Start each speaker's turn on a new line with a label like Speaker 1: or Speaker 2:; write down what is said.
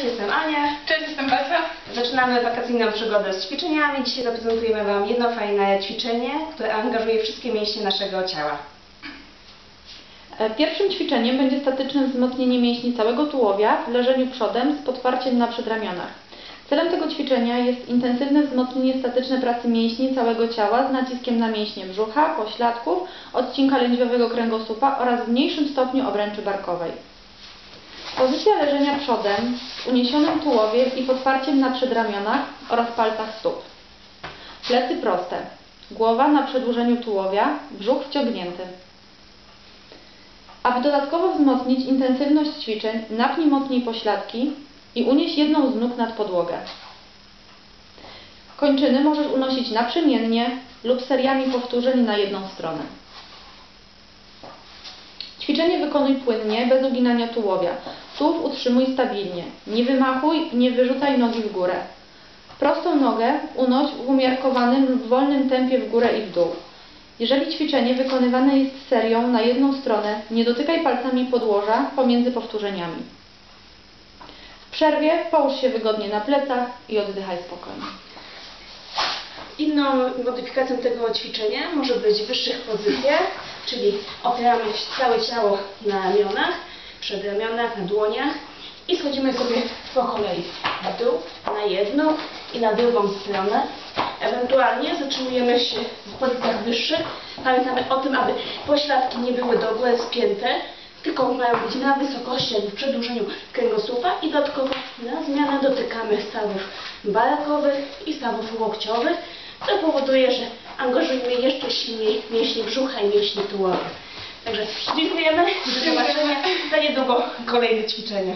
Speaker 1: Cześć, jestem Ania.
Speaker 2: Cześć, jestem Basia.
Speaker 1: Zaczynamy wakacyjną przygodę z ćwiczeniami. Dzisiaj zaprezentujemy Wam jedno fajne ćwiczenie, które angażuje wszystkie mięśnie naszego ciała.
Speaker 3: E, Pierwszym ćwiczeniem będzie statyczne wzmocnienie mięśni całego tułowia w leżeniu przodem z podparciem na przedramionach. Celem tego ćwiczenia jest intensywne wzmocnienie statyczne pracy mięśni całego ciała z naciskiem na mięśnie brzucha, pośladków, odcinka lędźwiowego kręgosłupa oraz w mniejszym stopniu obręczy barkowej. Pozycja leżenia przodem z uniesionym tułowiem i podparciem na przedramionach oraz palcach stóp. Plecy proste. Głowa na przedłużeniu tułowia, brzuch wciągnięty. Aby dodatkowo wzmocnić intensywność ćwiczeń, napnij mocniej pośladki i unieś jedną z nóg nad podłogę. Kończyny możesz unosić naprzemiennie lub seriami powtórzeń na jedną stronę. Ćwiczenie wykonuj płynnie, bez uginania tułowia. Tułów utrzymuj stabilnie. Nie wymachuj nie wyrzucaj nogi w górę. Prostą nogę unoś w umiarkowanym lub wolnym tempie w górę i w dół. Jeżeli ćwiczenie wykonywane jest serią na jedną stronę, nie dotykaj palcami podłoża pomiędzy powtórzeniami. W przerwie połóż się wygodnie na plecach i oddychaj spokojnie.
Speaker 1: Inną modyfikacją tego ćwiczenia może być wyższych pozycjach, czyli opieramy całe ciało na ramionach, przed ramionach, na dłoniach i schodzimy sobie po kolei w dół, na jedną i na drugą stronę. Ewentualnie zatrzymujemy się w pozycjach wyższych. Pamiętamy o tym, aby pośladki nie były do góry spięte, tylko mają być na wysokości, w przedłużeniu kręgosłupa i dodatkowo na zmianę dotykamy stawów barkowych i stawów łokciowych, co powoduje, że angażujemy jeszcze silniej mięśnie brzucha i mięśnie tułowia. Także dziękujemy, do zobaczenia za niedługo kolejne ćwiczenia.